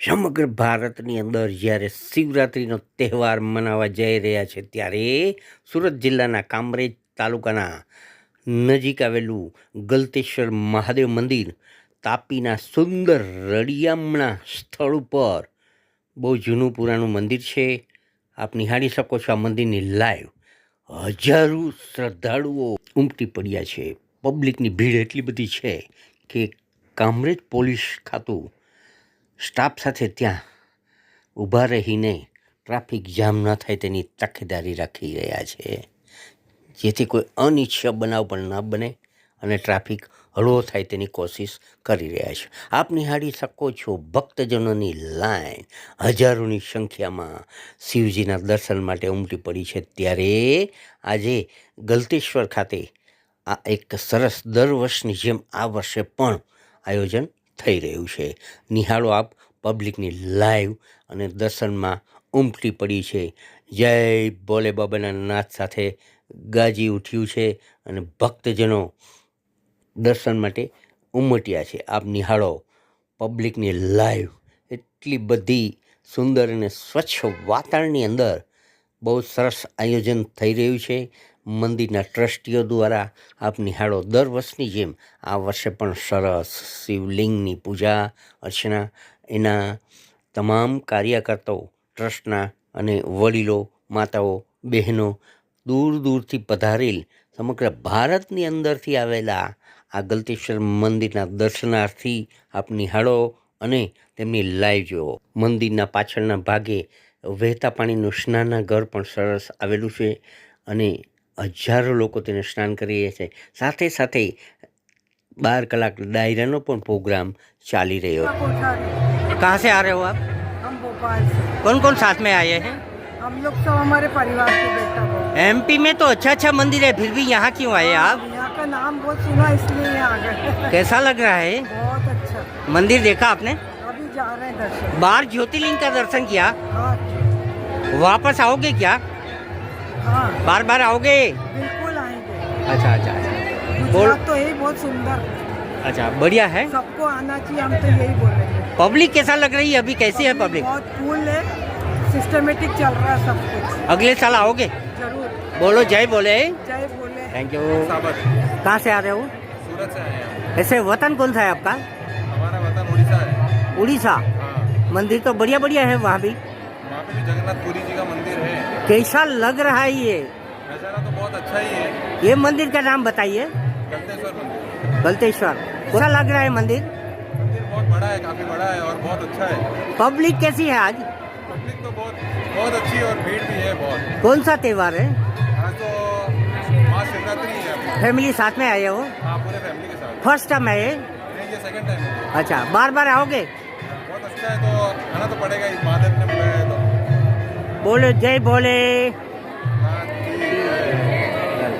સમગ્ર ભારતની અંદર જ્યારે શિવરાત્રિનો તહેવાર મનાવવા જઈ રહ્યા છે, ત્યારે સુરત જિલ્લાના કામરેજ તાલુકાના નજીક આવેલું ગલતેશ્વર મહાદેવ મંદિર તાપીના સુંદર રળિયામણા સ્થળ ઉપર બહુ જૂનું પુરાણું મંદિર છે. આપ નિહાળી શકો છો આ મંદિરની લાઈવ. હજારો શ્રદ્ધાળુઓ ઉમટી પડ્યા છે. પબ્લિકની ભીડ એટલી બધી છે કે કામરેજ પોલીસ ખાતું સ્ટાફ સાથે ત્યાં ઊભા રહીને ટ્રાફિક જામ ન થાય તેની તકેદારી રાખી રહ્યા છે. જેથી કોઈ અનિચ્છા બનાવ પણ ન બને અને ટ્રાફિક હળવો થાય તેની કોશિશ કરી રહ્યા છે. આપ નિહાળી શકો છો ભક્તજનોની લાઈન. હજારોની સંખ્યામાં શિવજીના દર્શન માટે ઉમટી પડી છે. ત્યારે આજે ગલતેશ્વર ખાતે આ એક સરસ દર વર્ષની જેમ આ વર્ષે પણ આયોજન થઈ રહ્યું છે. નિહાળો આપ પબ્લિકની લાઈવ અને દર્શનમાં ઉમટી પડી છે. જય ભોલે બાબાના નાથ સાથે ગાજી ઉઠ્યું છે અને ભક્તજનો દર્શન માટે ઉમટ્યા છે. આપ નિહાળો પબ્લિકની લાઈવ એટલી બધી સુંદર અને સ્વચ્છ વાતાવરણની અંદર બહુ સરસ આયોજન થઈ રહ્યું છે. મંદિરના ટ્રસ્ટીઓ દ્વારા આપ નિહાળો. દર વર્ષની જેમ આ વર્ષે પણ સરસ શિવલિંગની પૂજા, અર્ચના, એના તમામ કાર્યકર્તાઓ, ટ્રસ્ટના અને વડીલો, માતાઓ, બહેનો દૂર દૂરથી પધારેલ સમગ્ર ભારતની અંદરથી આવેલા આ ગલતેશ્વર મંદિરના દર્શનાર્થી આપ નિહાળો અને તેમની લાઈવ જુઓ. મંદિરના પાછળના ભાગે વહેતા પાણીનું સ્નાનાગર પણ સરસ આવેલું છે અને હજારો લોકો તેને સ્નાન કરી રહ્યા છે સાથે સાથે બાર કલાક ડાયરાનો પણ પ્રોગ્રામ ચાલી રહ્યો છે कोठारी कहाँ से आ रहे हो आप हम भोपाल से कौन कौन साथ में आए हैं हम लोग सब हमारे परिवार के बेटा हो एमपी में तो अच्छा अच्छा मंदिर है फिर भी यहाँ क्यों आए आप यहाँ का नाम बहुत सुना इसलिए यहाँ आ गए कैसा लग रहा है बहुत अच्छा मंदिर देखा आपने अभी जा रहे हैं दर्शन बाहर ज्योतिर्लिंग का दर्शन किया हाँ वापस आओगे क्या हाँ। बार बार आओगे? बिल्कुल आएँगे। अच्छा अच्छा अच्छा। गुजरात तो यही बहुत सुंदर अच्छा बढ़िया है। सबको आना चाहिए हम तो यही बोलेंगे। पब्लिक कैसा लग रही है? अभी कैसी है पब्लिक? बहुत कूल है। सिस्टमेटिक चल रहा है सब कुछ। अगले साल आओगे? ज़रूर। बोलो जय बोले। जय बोले। थैंक यू कहाँ से आ रहे हो? सूरत से आए ऐसे वतन कौन सा है आपका? हमारा वतन उड़ीसा है। उड़ीसा। हाँ। मंदिर तो बढ़िया बढ़िया है वहाँ भी। वहाँ पे भी जगन्नाथपुरी जी का मंदिर है कैसा लग रहा है ये? नज़ारा तो बहुत अच्छा ही है। ये मंदिर का नाम बताइए। गलतेश्वर मंदिर। गलतेश्वर। कैसा लग रहा है मंदिर? मंदिर बहुत बड़ा है काफ़ी बड़ा है और बहुत अच्छा है। पब्लिक कैसी है आज? पब्लिक तो बहुत बहुत अच्छी और भीड़ भी है बहुत। कौन सा त्योहार है? आज तो है। फैमिली साथ में आए हो? हाँ पूरे फैमिली के साथ। फ़र्स्ट टाइम आए ये सेकंड टाइम अच्छा बार बार आओगे? बहुत अच्छा है तो आना तो पड़ेगा इस महादेव ने बुलाया है तो। બોલે જય બોલે.